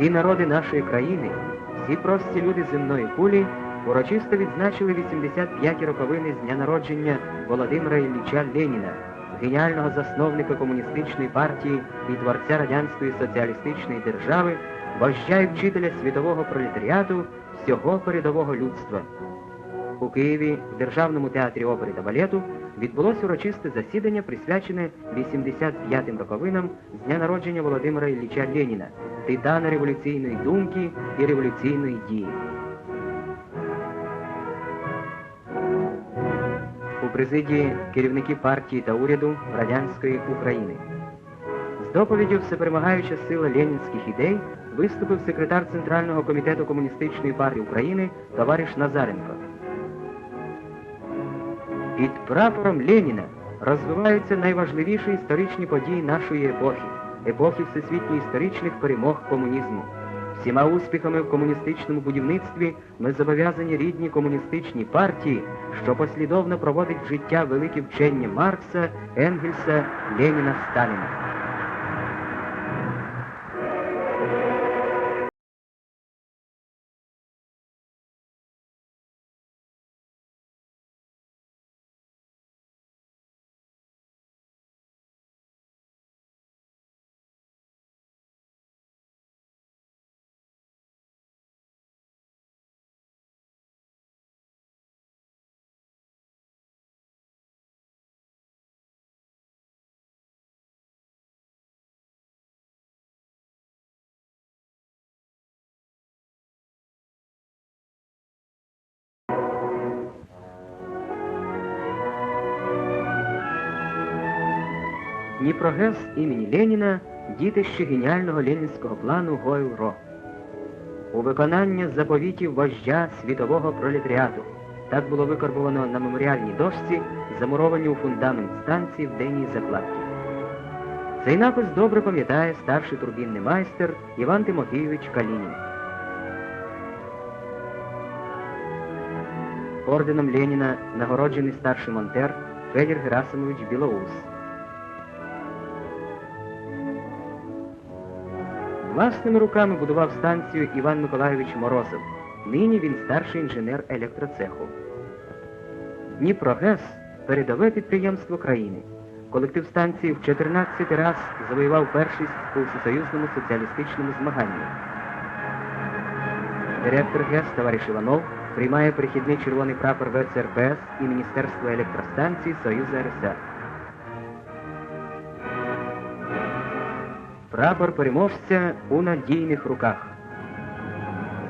Всі народи нашої країни, всі прості люди земної кулі урочисто відзначили 85 роковини з дня народження Володимира Ілліча Леніна, геніального засновника комуністичної партії і творця радянської соціалістичної держави, вождя вчителя світового пролетаріату всього передового людства. У Києві в Державному театрі опери та балету відбулося урочисте засідання, присвячене 85-м роковинам з дня народження Володимира Ілліча Леніна, титана революційної думки і революційної дії. У президії керівники партії та уряду радянської України. З доповіддю Всеперемагаюча сила ленінських ідей виступив секретар Центрального комітету Комуністичної партії України товариш Назаренко. Під прапором Леніна розвиваються найважливіші історичні події нашої епохи, епохи всесвітньо історичних перемог комунізму. Всіма успіхами в комуністичному будівництві ми зобов'язані рідні комуністичні партії, що послідовно проводить в життя великі вчення Маркса, Енгельса, Леніна, Сталіна. Дніпрогес імені Леніна дітище геніального ленінського плану Гойл-Ро. У виконання заповітів вождя світового пролетаріату. Так було викарбовано на меморіальній дошці, замурованій у фундамент станції в денній закладці. Цей напис добре пам'ятає старший турбінний майстер Іван Тимофійович Калінін. Орденом Леніна нагороджений старший монтер Федір Герасимович Білоус. Власними руками будував станцію Іван Миколайович Морозов. Нині він старший інженер електроцеху. Дніпрогес передове підприємство країни. Колектив станції в 14 раз завоював першість у всесоюзному соціалістичному змаганні. Директор ГЕС товариш Іванов приймає перехідний червоний прапор ВЦРПС і Міністерства електростанцій Союзу РСР. Прапор переможця у надійних руках.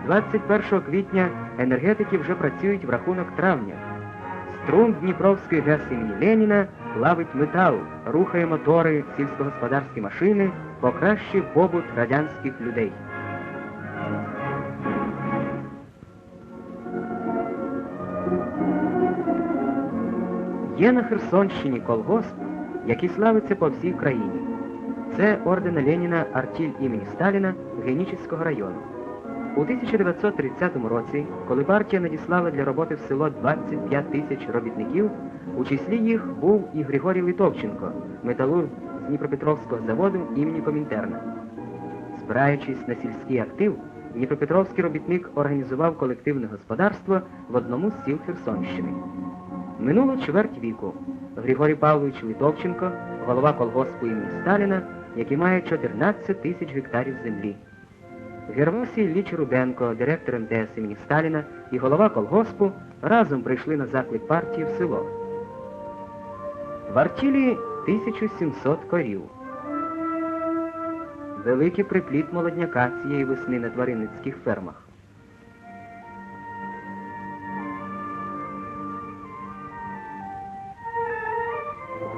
21 квітня енергетики вже працюють в рахунок травня. Струм Дніпровської ГЕС імені Леніна плавить метал, рухає мотори, сільськогосподарські машини, покращує побут радянських людей. Є на Херсонщині колгосп, який славиться по всій країні. Це ордена Леніна Артіль імені Сталіна Генічеського району. У 1930 році, коли партія надіслала для роботи в село 25 тисяч робітників, у числі їх був і Григорій Литовченко, металург з Дніпропетровського заводу імені Комінтерна. Збираючись на сільський актив, Дніпропетровський робітник організував колективне господарство в одному з сіл Херсонщини. Минуло чверть віку. Григорій Павлович Литовченко, голова колгоспу імені Сталіна, який має 14 тисяч гектарів землі. Гервасій Ілліч Руденко, директор МТС імені Сталіна і голова колгоспу разом прийшли на заклик партії в село. В Артілі 1700 корів. Великий припліт молодняка цієї весни на тваринницьких фермах.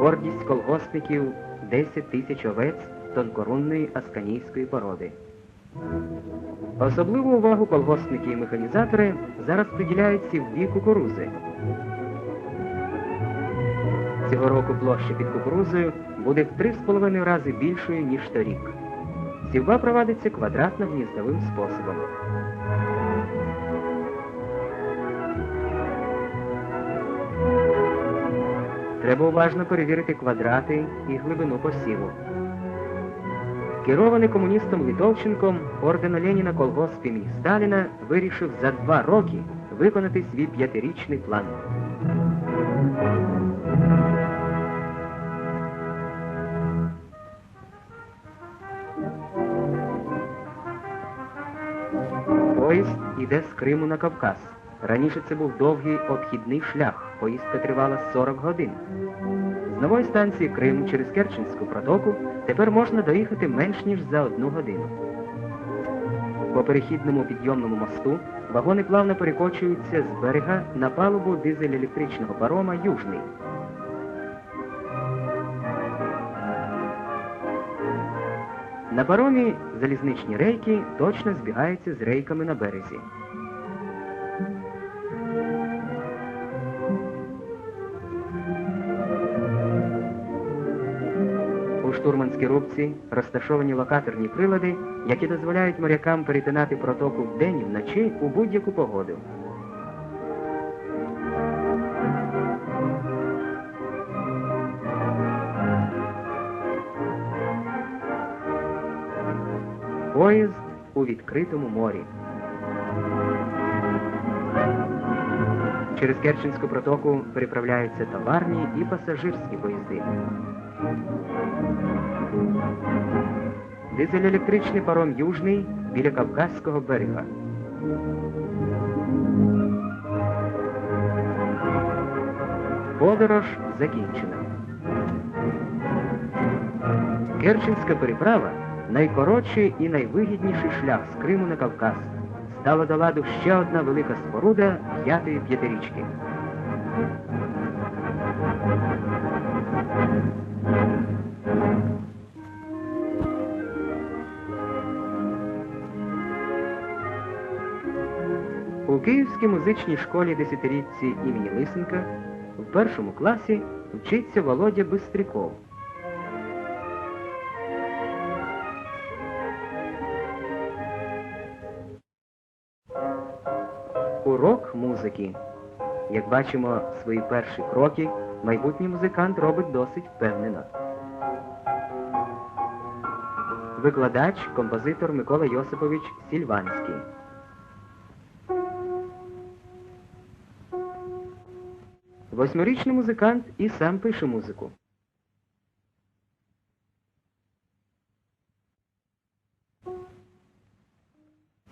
Гордість колгоспників 10 тисяч овець тонкорунної асканійської породи. Особливу увагу колгоспники і механізатори зараз приділяють сівбі кукурузи. Цього року площа під кукурузою буде в 3,5 рази більшою, ніж торік. Сівба провадиться квадратно-гніздовим способом. Треба уважно перевірити квадрати і глибину посіву. Керований комуністом Литовченком ордена Леніна колгосп імені Сталіна вирішив за два роки виконати свій п'ятирічний план. Поїзд іде з Криму на Кавказ. Раніше це був довгий обхідний шлях. Поїздка тривала 40 годин. З нової станції Крим через Керченську протоку тепер можна доїхати менш ніж за одну годину. По перехідному підйомному мосту вагони плавно перекочуються з берега на палубу дизель-електричного парома Южний. На паромі залізничні рейки точно збігаються з рейками на березі. Штурманській рубці розташовані локаторні прилади, які дозволяють морякам перетинати протоку вдень і вночі у будь-яку погоду. Поїзд у відкритому морі. Через Керченську протоку переправляються товарні і пасажирські поїзди. Дизель-електричний паром Южний біля Кавказського берега. Подорож закінчена. Керченська переправа найкоротший і найвигідніший шлях з Криму на Кавказ. Стала до ладу ще одна велика споруда п'ятої п'ятирічки. У Київській музичній школі десятирічці імені Лисенка в першому класі вчиться Володя Бистріков. Урок музики. Як бачимо, свої перші кроки майбутній музикант робить досить впевнено. Викладач, композитор Микола Йосипович Сільванський. Восьмирічний музикант і сам пише музику.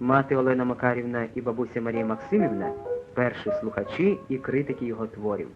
Мати Олена Макарівна і бабуся Марія Максимівна перші слухачі і критики його творів.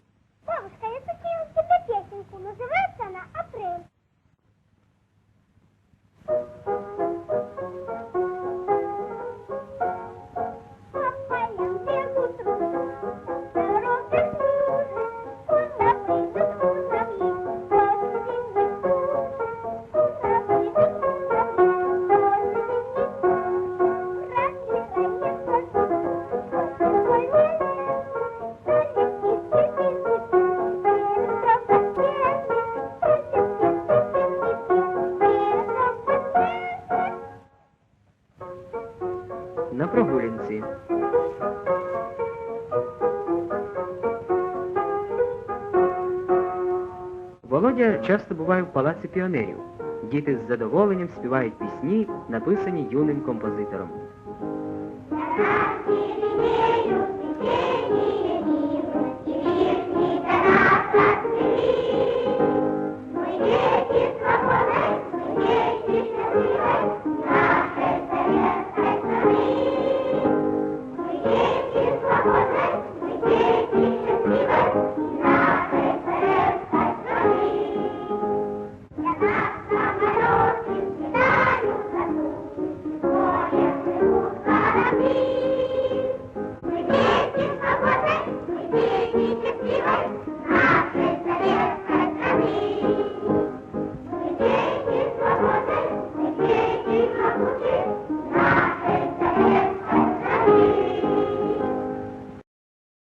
Володя часто буває в палаці піонерів. Діти з задоволенням співають пісні, написані юним композитором. Happy.